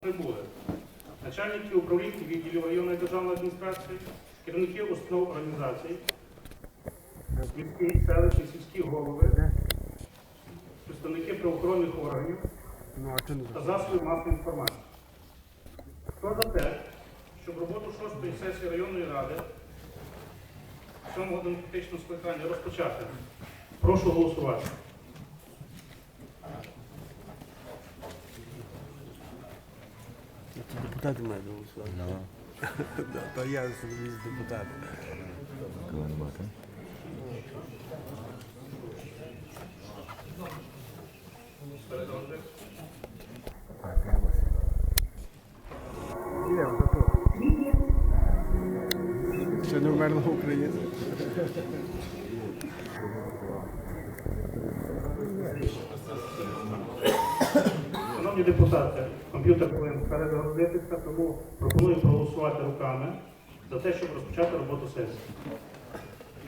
прибули начальники управлінь відділів районної державної адміністрації, керівники установ організацій, міські, селищні, сільські голови, представники правоохоронних органів Ну, та засобів масової інформації. Хто за те, щоб роботу шостої сесії районної ради сьомого демократичного скликання розпочати? Прошу голосувати. Це депутати мають голосувати. Ну, Да, Та я депутат. нема, так? Ще не вмерла Україна. Шановні депутати, комп'ютер повинен перезагрузитися, тому пропоную проголосувати руками за те, щоб розпочати роботу сесії.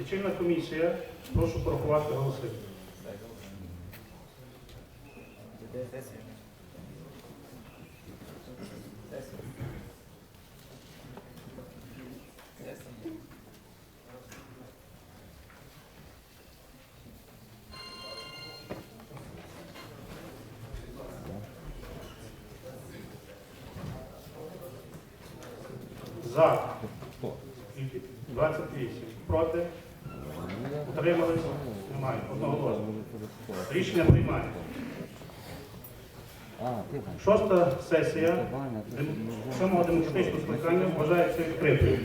Лічильна комісія, прошу порахувати голоси. За 28. Проти? Утримались? Немає. Одноголосно. Рішення приймає. Шоста сесія сьомого демократичного скликання вважається відкритою.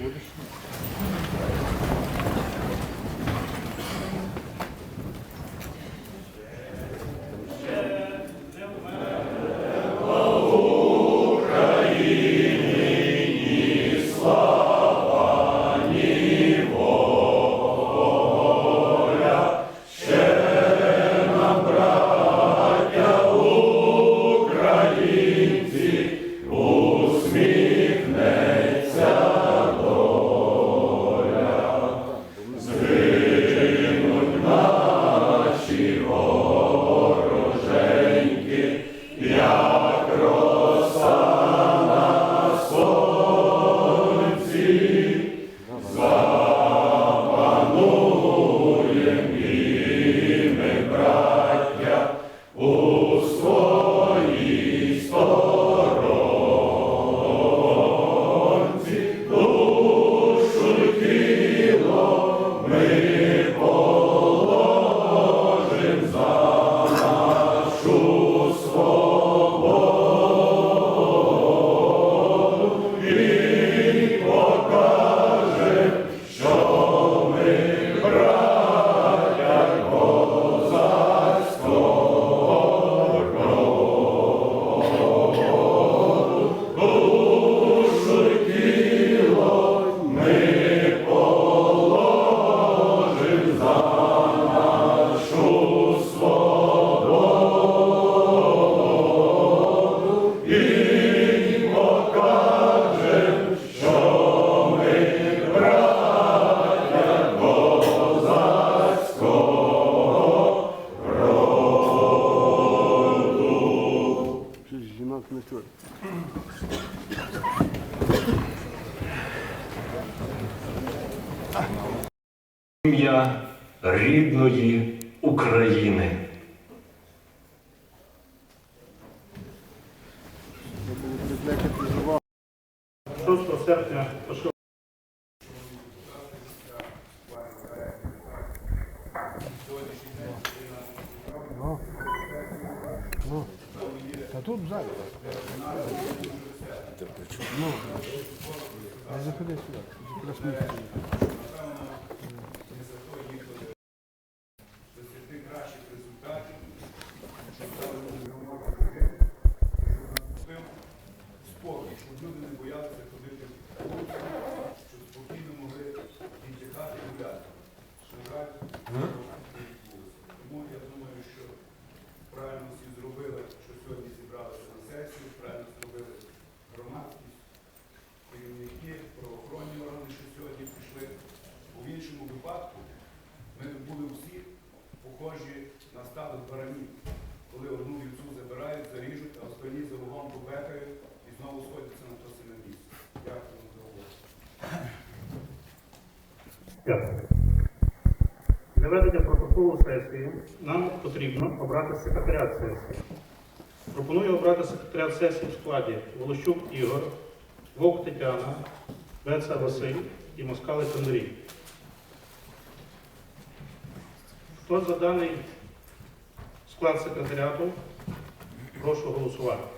Ім'я рідної України. Thank you. Дякую. Для ведення протоколу сесії нам потрібно обрати секретаріат сесії. Пропоную обрати секретаріат сесії в складі Волощук Ігор, Вовк Тетяна, Беца Василь і Москалик Андрій. Хто за даний склад секретаріату? Прошу голосувати.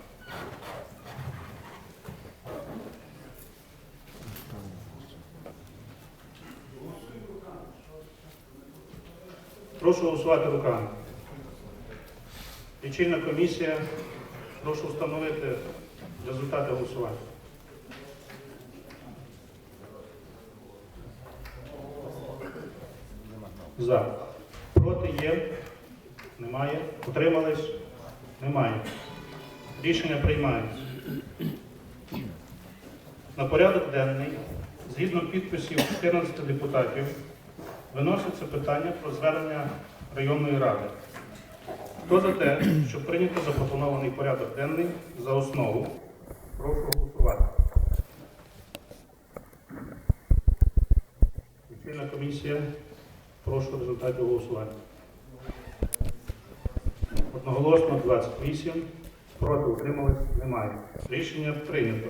Прошу голосувати руками. Лічильна комісія. Прошу встановити результати голосування. За. Проти є? Немає. Утримались? Немає. Рішення приймається. На порядок денний, згідно підписів 14 депутатів, виноситься питання про звернення районної ради. Хто за те, щоб прийняти запропонований порядок денний за основу, прошу голосувати. Лічильна комісія, прошу результатів голосування. Одноголосно 28, проти утримались немає. Рішення прийнято.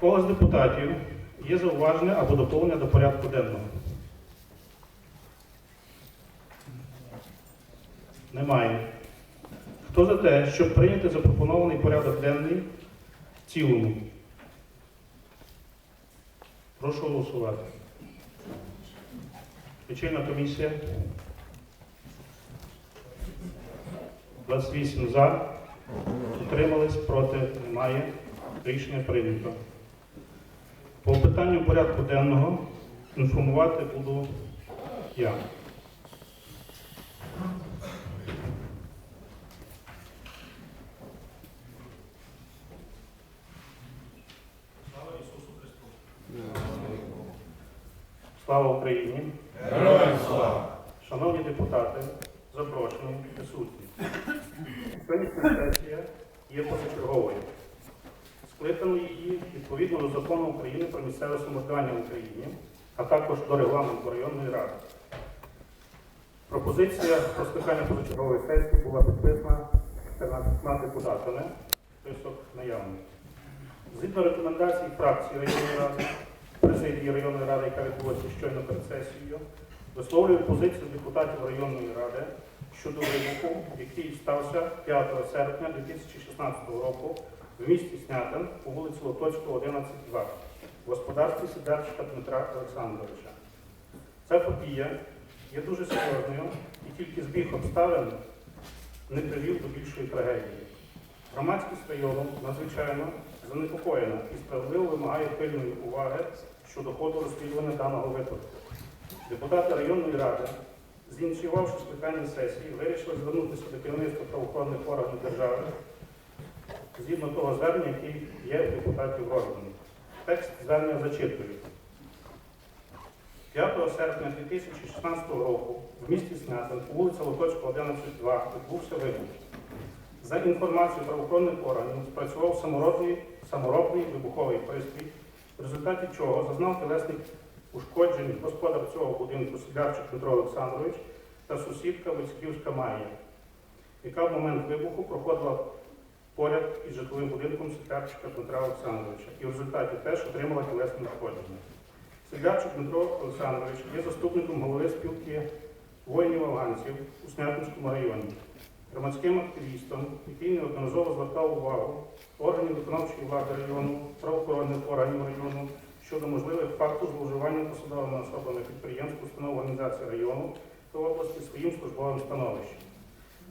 Кого з депутатів є зауваження або доповнення до порядку денного? Немає. Хто за те, щоб прийняти запропонований порядок денний в цілому? Прошу голосувати. Лічильна комісія. 28 за. Утримались, проти немає. Рішення прийнято. По питанню порядку денного інформувати буду я. Слава Україні! Героям слава! Шановні депутати, запрошені, присутні. Сьогоднішня сесія є позачерговою. Скликано її відповідно до закону України про місцеве самоврядування в Україні, а також до регламенту районної ради. Пропозиція про скликання позачергової сесії була підписана 14 депутатами. Список наявний. Згідно рекомендацій фракції районної ради, президії районної ради, яка відбулася щойно перед сесією, висловлюю позицію депутатів районної ради щодо вибуху, який стався 5 серпня 2016 року в місті Снятин по вулиці Лотоцького, 11.2 в господарстві Сидорчика Дмитра Олександровича. Ця подія є дуже серйозною і тільки збіг обставин не привів до більшої трагедії. Громадськість району надзвичайно занепокоєна і справедливо вимагає пильної уваги щодо ходу розслідування даного випадку. Депутати районної ради, зініціювавши скликання сесії, вирішили звернутися до керівництва правоохоронних органів держави згідно того звернення, який є у депутатів розданий. Текст звернення зачитую. 5 серпня 2016 року в місті Снятин по вулиці Лоточка 11.2 відбувся вибух. За інформацією правоохоронних органів, спрацював саморобний, саморобний вибуховий пристрій, в результаті чого зазнав тілесних ушкоджень господар цього будинку Сідлярчик Дмитро Олександрович та сусідка Войцьківська Майя, яка в момент вибуху проходила поряд із житловим будинком Сідлярчика Дмитра Олександровича і в результаті теж отримала тілесне ушкодження. Сідлярчик Дмитро Олександрович є заступником голови спілки воїнів-афганців у Снятинському районі громадським активістом, який неодноразово звертав увагу органів виконавчої влади району, правоохоронних органів району щодо можливих фактів зловживання посадовими особами підприємств, установ організації району та області своїм службовим становищем.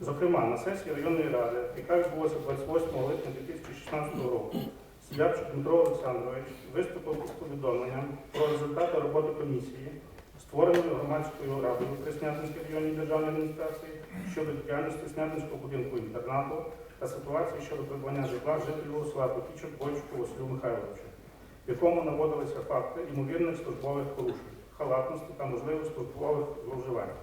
Зокрема, на сесії районної ради, яка відбулася 28 липня 2016 року, Сіляпчик Дмитро Олександрович виступив із повідомленням про результати роботи комісії, створеної громадською радою при Снятинській районній державній адміністрації щодо діяльності Снятинського будинку інтернату та ситуації щодо придбання житла жителів села Потічок Бойчуку Василю Михайловичу, в якому наводилися факти ймовірних службових порушень, халатності та можливих службових зловживань.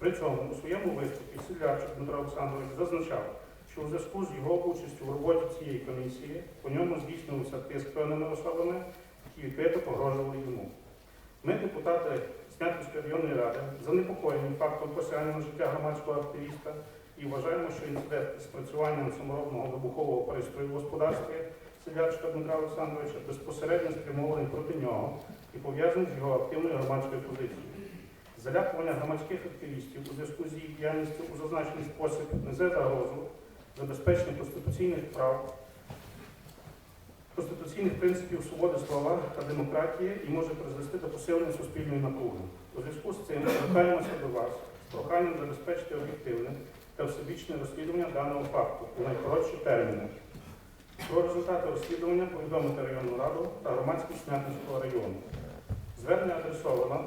При цьому у своєму виступі Сідлярчик Дмитро Олександрович зазначав, що у зв'язку з його участю в роботі цієї комісії по ньому здійснювався тиск певними особами, які відкрито погрожували йому. Ми, депутати Снятинської районної ради, занепокоєні фактом посягання життя громадського активіста і вважаємо, що інцидент з спрацюванням саморобного вибухового пристрою в господарстві Селячка Дмитра Олександровича безпосередньо спрямований проти нього і пов'язаний з його активною громадською позицією. Залякування громадських активістів у зв'язку з їх діяльністю у зазначений спосіб несе загрозу забезпечення конституційних прав, конституційних принципів свободи слова та демократії і може призвести до посилення суспільної напруги. У зв'язку з цим звертаємося до вас з проханням забезпечити об'єктивне та всебічне розслідування даного факту у найкоротші терміни. Про результати розслідування повідомити районну раду та громадськість Снятинського району. Звернення адресовано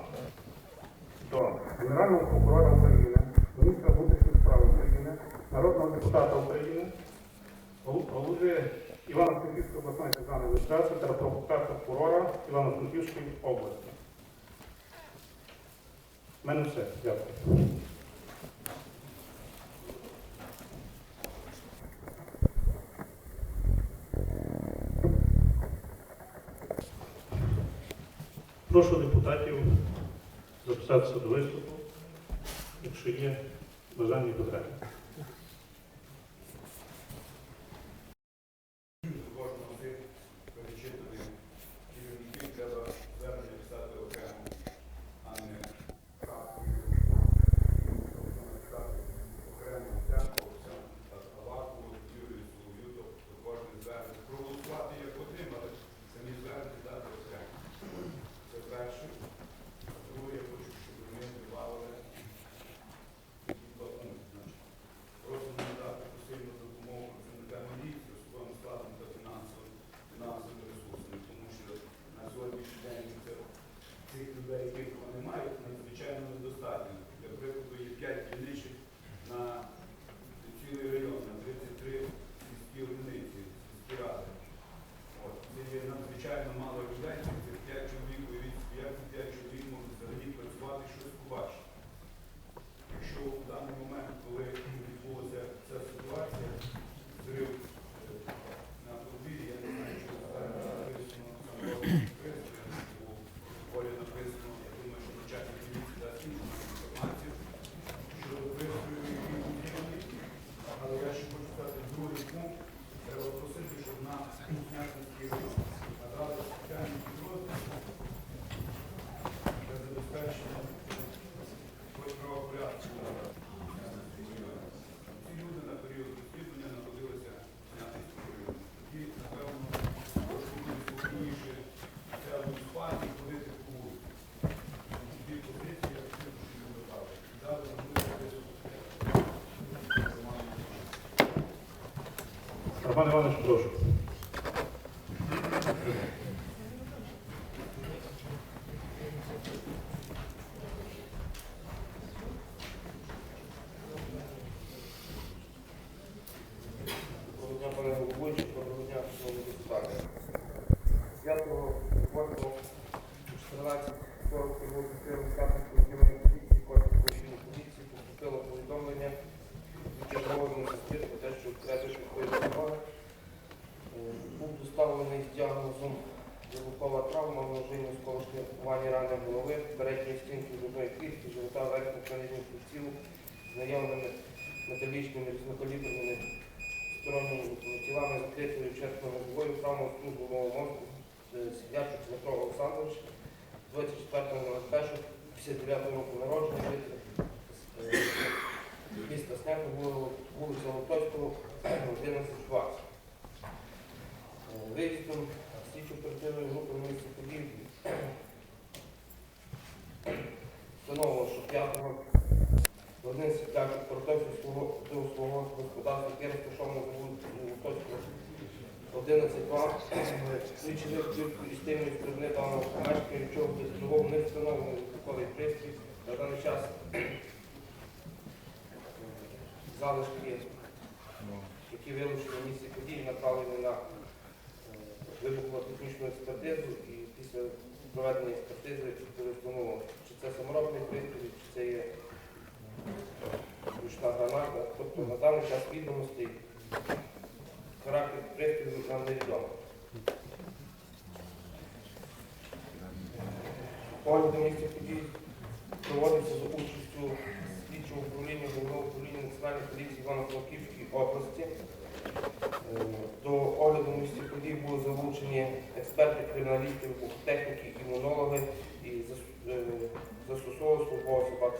до Генерального прокурора України, міністра внутрішніх справ України, народного депутата України, гол- голови Івано-Франківської обласної державної адміністрації та прокурора Івано-Франківської області. У мене все. Дякую. Прошу депутатів записатися до виступу, якщо є бажання і потреби. Роман Іванович, прошу. З вибухова травма, множинні сколочні окупування рани голови, передньої стінки грудної клітки, живота верхніх нижніх кінців з металічними різнокаліберними сторонніми тілами закритою чесною головою травму службового мозку Сидячук Дмитро Олександрович, 24.01.59 року народження, е, міста Снятин, вулиця Лотоцького, 11 20. Виїздом слідчо оперативної групи місці події встановлено, що 5 один сідячок Портовського свого господарства, яке розташовано вулиці Лутоцького 11.2, слідчий із тими сторони даного помешкання, нічого без другого не встановлено вибуховий пристрій. На даний час залишки, які вилучені в місці події, направлені на вибухово-технічну експертизу і після проведення експертизи буде встановлено, чи це саморобний пристрій, чи це є ручна граната. Тобто на даний час відомостей Характер пристрілу нам невідомо. Огляд на місці подій проводиться за участю слідчого управління головного управління Національної поліції Івано-Франківської області. Е, До огляду на місці подій були залучені експерти, криміналісти, техніки, імунологи і е, застосовували службова собака.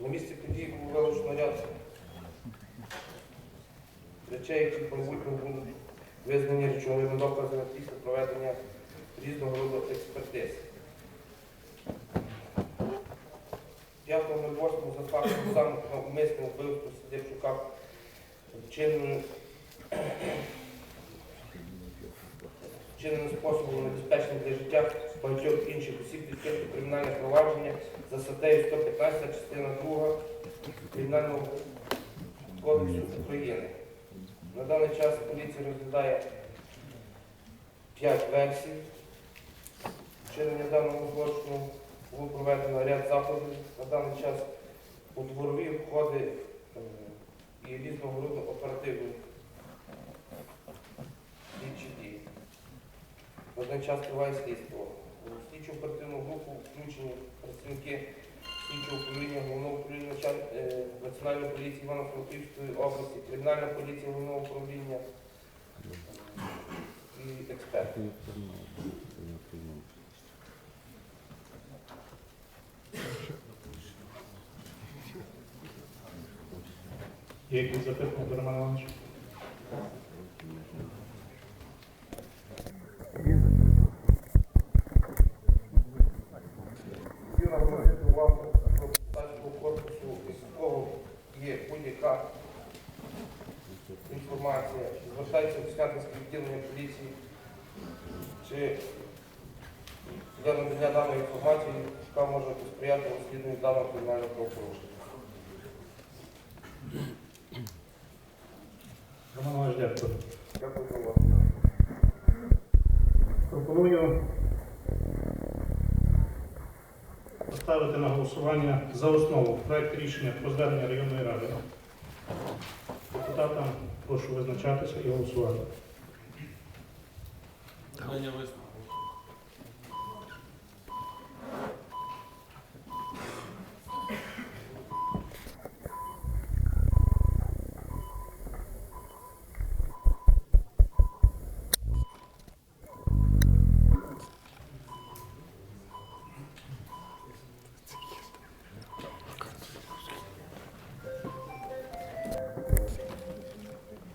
На місці події був вилучено ряд речей, які будуть визнані речовими доказами після проведення різного роду експертиз. 5.08 за фактом замаху умисного вбивства Сидорчука вчиненим вчиненим способом небезпечним для життя багатьох інших осіб відкрито кримінальне провадження за статтею 115 частина 2 Кримінального кодексу України. На даний час поліція розглядає 5 версій вчинення даного злочину. Було проведено ряд заходів на даний час у дворові обходи е, і різного роду На час триває слідство. У слідчу оперативну групу включені працівники слідчого управління головного управління е, Національної поліції Івано-Франківської області, кримінальна поліція головного управління і експерти. Є якісь запитання до Романа? Хотів наголосити увагу про депутатського корпусу, із якого є будь-яка інформація, звертається в Снятинське відділення поліції, чи для надання даної інформації, яка може посприяти розслідуванню даного кримінального правопорушення. Роман Іванович, дякую. Дякую за увагу. Пропоную поставити на голосування за основу проект рішення про звернення районної ради. Депутатам прошу визначатися і голосувати.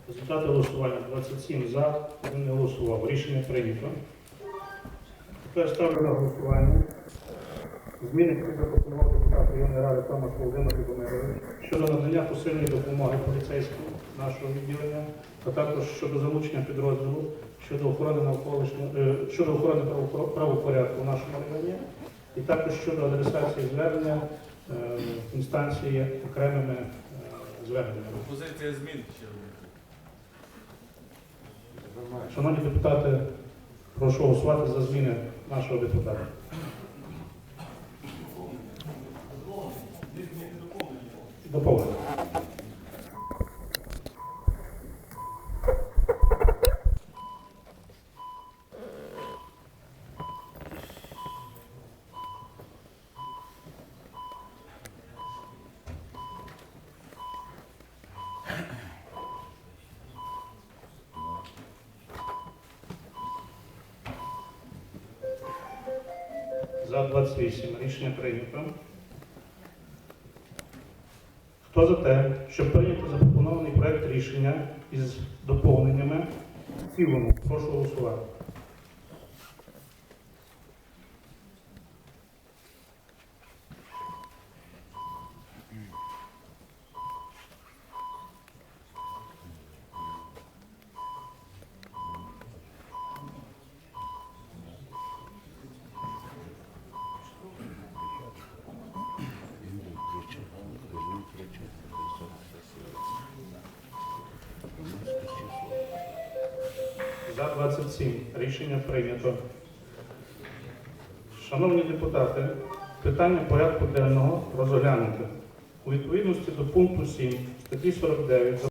Результати голосування 27 за, один не голосував. Рішення прийнято. Тепер ставлю на голосування. Зміни, які запропонував депутат районної ради Томаш Володимир Любомирович щодо надання посильної допомоги поліцейським нашого відділення, а також щодо залучення підрозділу щодо охорони навколишнього е, щодо охорони правопорядку в нашому районі, і також щодо адресації звернення е, інстанції окремими е, зверненнями. Пропозиція змін ще. Шановні депутати, прошу голосувати за зміни нашого депутата. Доповнення. За 28. Рішення прийнято. Хто за те, щоб прийняти запропонований проект рішення із доповненнями в цілому? Прошу голосувати. За 27. Рішення прийнято. Шановні депутати, питання порядку денного розглянути. У відповідності до пункту 7 статті 49 закону